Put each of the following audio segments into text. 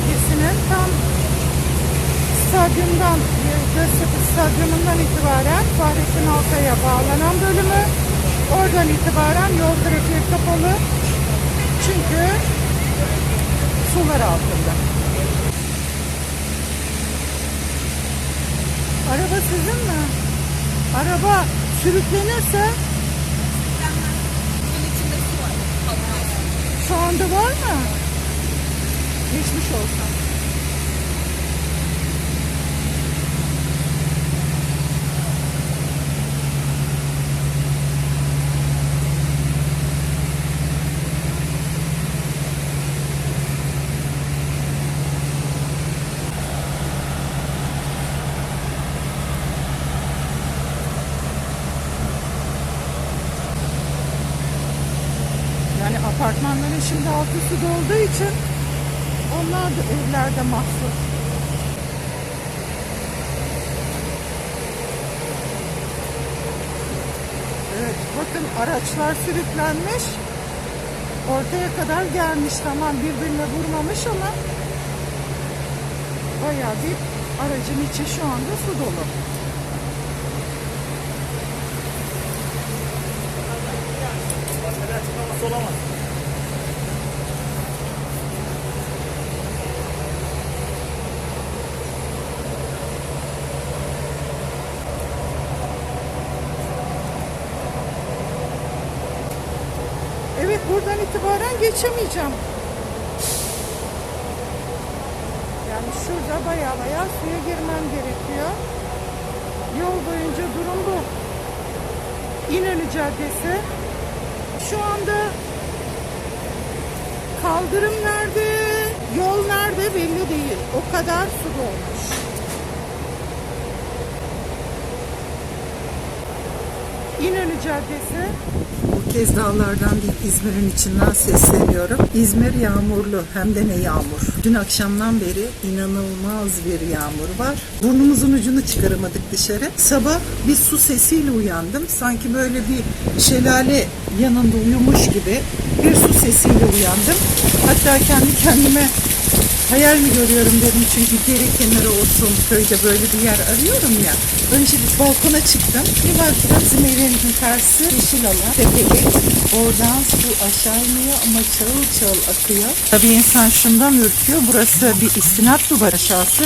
Caddesi'nin tam stadyumdan, Göztepe Stadyumundan itibaren Fahrettin Altay'a bağlanan bölümü. Oradan itibaren yol trafiği kapalı. Çünkü sular altında. Araba sizin mi? Araba sürüklenirse şu anda var mı? Geçmiş olsun. Yani apartmanların şimdi altı su dolduğu için onlar da evlerde mahsur. Evet bakın araçlar sürüklenmiş. Ortaya kadar gelmiş tamam birbirine vurmamış ama bayağı bir aracın içi şu anda su dolu. Başka açıklaması olamaz. Evet buradan itibaren geçemeyeceğim. Yani şurada baya baya suya girmem gerekiyor. Yol boyunca durum bu. İnönü Caddesi. Şu anda kaldırım nerede, yol nerede belli değil. O kadar su dolmuş. İnönü Caddesi. Bu kez dağlardan değil İzmir'in içinden sesleniyorum. İzmir yağmurlu hem de ne yağmur. Dün akşamdan beri inanılmaz bir yağmur var. Burnumuzun ucunu çıkaramadık dışarı. Sabah bir su sesiyle uyandım. Sanki böyle bir şelale yanında uyumuş gibi bir su sesiyle uyandım. Hatta kendi kendime hayal mi görüyorum dedim çünkü dere kenarı olsun köyde böyle bir yer arıyorum ya. Önce bir balkona çıktım. Bir baktım bizim evimizin karşısı yeşil alan, tepeli. Oradan su aşağı iniyor ama çağıl çağıl akıyor. Tabii insan şundan ürküyor. Burası bir istinat duvar aşağısı.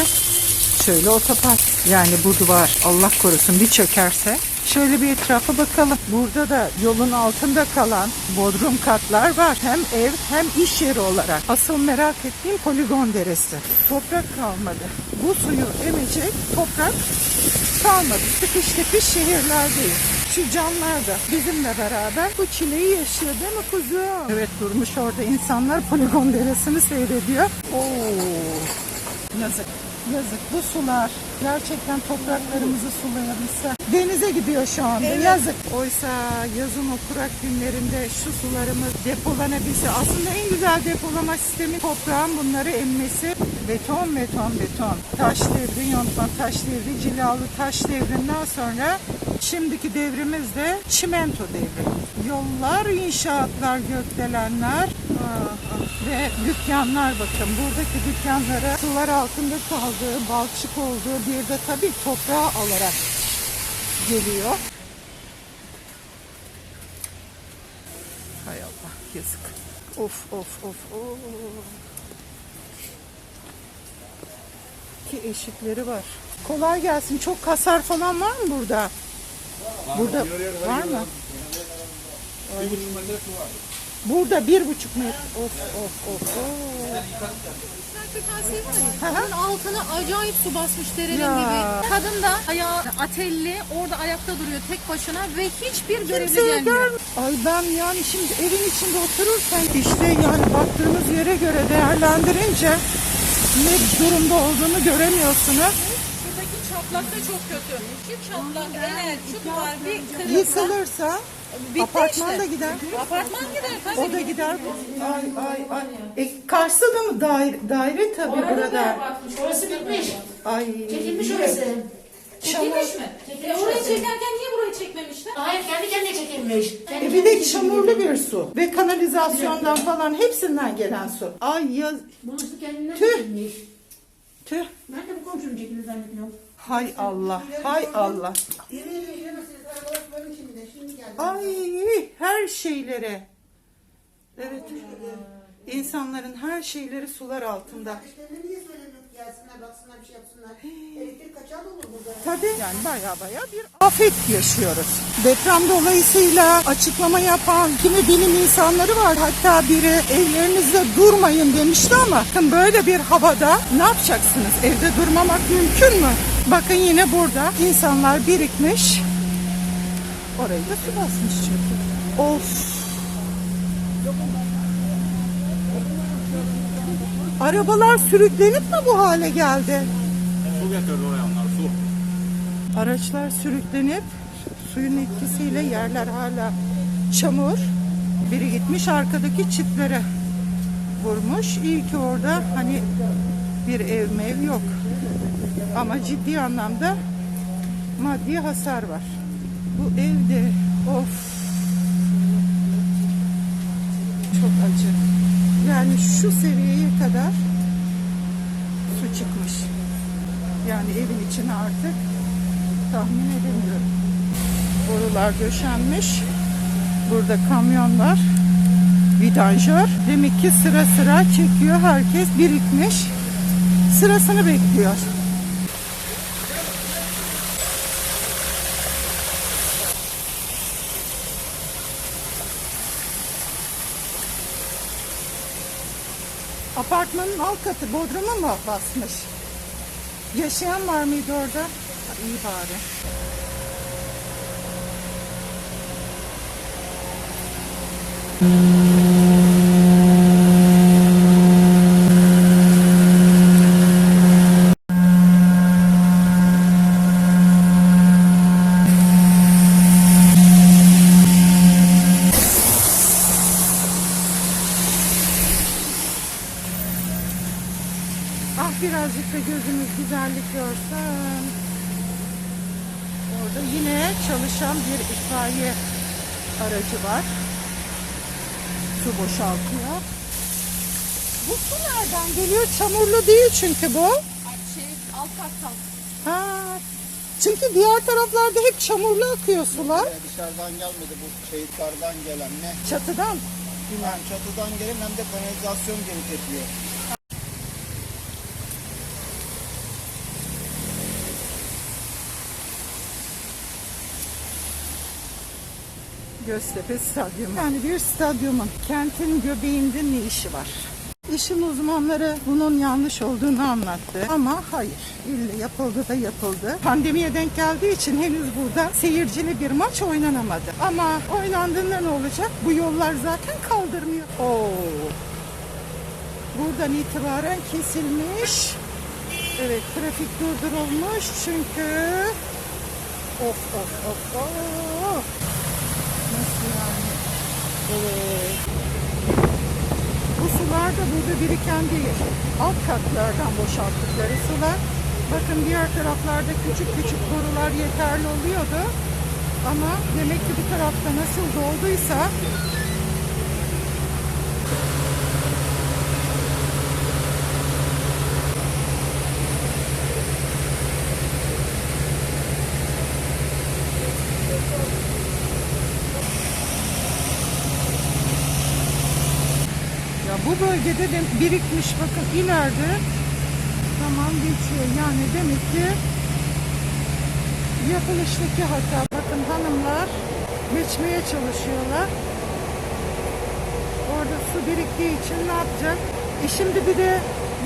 Şöyle otopark. Yani bu duvar Allah korusun bir çökerse. Şöyle bir etrafa bakalım. Burada da yolun altında kalan bodrum katlar var. Hem ev hem iş yeri olarak. Asıl merak ettiğim poligon deresi. Toprak kalmadı. Bu suyu emecek toprak kalmadı. Tıkış tıkış şehirlerdeyiz. Şu canlar da bizimle beraber bu çileyi yaşıyor değil mi kuzum? Evet durmuş orada insanlar poligon deresini seyrediyor. Oo, yazık. Yazık bu sular gerçekten topraklarımızı sulayabilse. Denize gidiyor şu anda yazık. Oysa yazın o kurak günlerinde şu sularımız depolanabilse. Aslında en güzel depolama sistemi toprağın bunları emmesi. Beton beton beton. Taş devri, yontma taş devri, cilalı taş devrinden sonra şimdiki devrimiz de çimento devri. Yollar, inşaatlar, gökdelenler ah, ah. ve dükkanlar bakın. Buradaki dükkanlara sular altında kaldığı, balçık olduğu bir de tabii toprağı alarak geliyor. Hay Allah yazık. Of of of of. Ki eşikleri var. Kolay gelsin. Çok kasar falan var mı burada? Burada var mı? Bir buçuk metre su var. Burada bir buçuk metre. Of of of. of. Onun altına acayip su basmış derenin Ya. gibi. Kadın da ayağı atelli orada ayakta duruyor tek başına ve hiçbir görevli gelmiyor. gel. Ay ben yani şimdi evin içinde otururken işte yani baktığınız yere göre değerlendirince ne durumda olduğunu göremiyorsunuz. Çatlak da çok kötü. Şu çatlak evet şu duvar bir kırılsa Yıkılırsa bitti apartman işte. da gider. Apartman gider tabii. O da gider. Ay ay ay. E, Kars'ta da mı daire, daire tabii burada. Orası bitmiş. Ay. Çekilmiş orası. Çekilmiş mi? Çekilmiş E, orayı çekerken niye burayı çekmemişler? Hayır kendi kendi çekilmiş. Kendi E bir de kendine çamurlu bir su ve kanalizasyondan falan hepsinden gelen su. Ay yaz Bunun su kendinden Tüh. çekilmiş. tüh. Ben de bu komşunun çekildi zannediyorum. Hay Allah, hay Allah. Ay her şeylere. Evet. İnsanların her şeyleri sular altında. Tabii yani baya baya bir afet yaşıyoruz. Deprem dolayısıyla açıklama yapan kimi bilim insanları var. Hatta biri evlerinizde durmayın demişti ama bakın böyle bir havada ne yapacaksınız? Evde durmamak mümkün mü? Bakın yine burada insanlar birikmiş. Orayı da su basmış çünkü. Of. Arabalar sürüklenip mi bu hale geldi? Su getirdi oraya onlar su. Araçlar sürüklenip suyun etkisiyle yerler hala çamur. Biri gitmiş arkadaki çitlere vurmuş. İyi ki orada hani bir ev mev yok. Ama ciddi anlamda maddi hasar var. Bu evde of çok acı. Yani şu seviyeye kadar su çıkmış. Yani evin içine artık tahmin edemiyorum. Borular döşenmiş. Burada kamyonlar, vidanjör. Demek ki sıra sıra çekiyor. Herkes birikmiş. Sırasını bekliyor. Apartmanın alt katı bodruma mı basmış? Yaşayan var mıydı orada? Ha, iyi bari. Ah güzellik görsün. Orada yine çalışan bir itfaiye aracı var. Su boşaltıyor. Bu su nereden geliyor? Çamurlu değil çünkü bu. Şey, alt kattan. Ha. Çünkü diğer taraflarda hep çamurlu akıyor sular. Dışarıdan gelmedi bu şehitlerden gelen ne? Çatıdan. Hem çatıdan gelen hem de kanalizasyon geri tepiyor. Göztepe Stadyumu. Yani bir stadyumun kentin göbeğinde ne işi var? İşin uzmanları bunun yanlış olduğunu anlattı. Ama hayır. İlle yapıldı da yapıldı. Pandemiye denk geldiği için henüz burada seyircili bir maç oynanamadı. Ama oynandığında ne olacak? Bu yollar zaten kaldırmıyor. Oo. Buradan itibaren kesilmiş. Evet trafik durdurulmuş çünkü of of of of. Bu sular da burada biriken değil. Alt katlardan boşalttıkları sular. Bakın diğer taraflarda küçük küçük borular yeterli oluyordu. Ama demek ki bu tarafta nasıl dolduysa Ya bu bölgede de birikmiş bakın ileride tamam geçiyor. Yani demek ki yapılıştaki hata. Bakın hanımlar geçmeye çalışıyorlar. Orada su biriktiği için ne yapacak? E şimdi bir de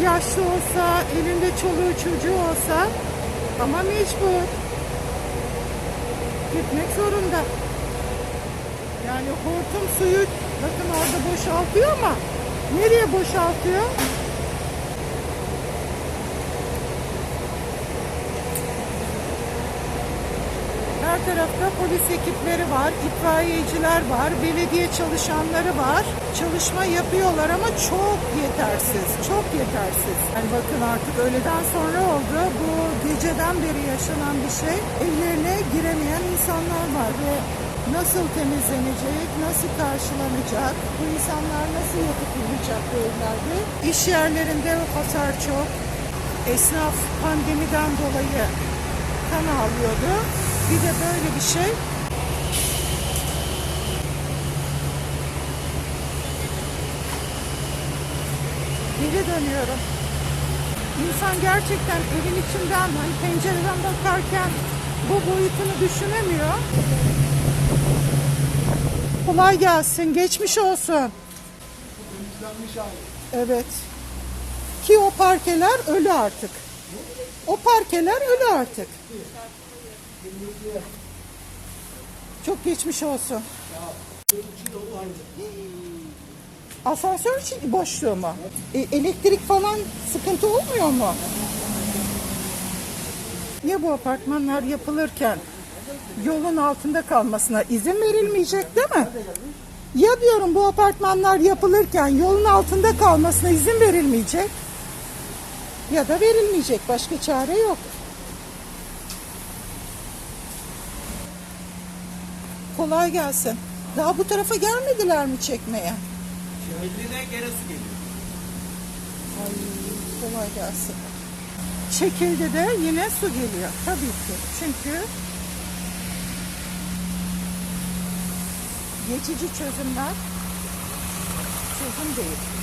yaşlı olsa, elinde çoluğu çocuğu olsa ama mecbur. Gitmek zorunda. Yani hortum suyu bakın orada boşaltıyor ama nereye boşaltıyor? Her tarafta polis ekipleri var, itfaiyeciler var, belediye çalışanları var. Çalışma yapıyorlar ama çok yetersiz, çok yetersiz. Yani bakın artık öğleden sonra oldu. Bu geceden beri yaşanan bir şey. Evlerine giremeyen insanlar var ve nasıl temizlenecek, nasıl karşılanacak, bu insanlar nasıl yatıp uyuyacak bu evlerde? İş yerlerinde hasar çok. Esnaf pandemiden dolayı kan ağlıyordu. Bir de böyle bir şey. Geri dönüyorum. İnsan gerçekten evin içinden, hani pencereden bakarken bu boyutunu düşünemiyor. Kolay gelsin, geçmiş olsun. Evet. Ki o parkeler ölü artık. O parkeler ölü artık. Çok geçmiş olsun. Asansör boşluğu mu? E, elektrik falan sıkıntı olmuyor mu? Ya bu apartmanlar yapılırken yolun altında kalmasına izin verilmeyecek değil mi? Ya diyorum bu apartmanlar yapılırken yolun altında kalmasına izin verilmeyecek ya da verilmeyecek. Başka çare yok. Kolay gelsin. Daha bu tarafa gelmediler mi çekmeye? Gene su geliyor. Ay kolay gelsin. Çekildi de yine su geliyor. Tabii ki. Çünkü geçici çözümler çözüm değil.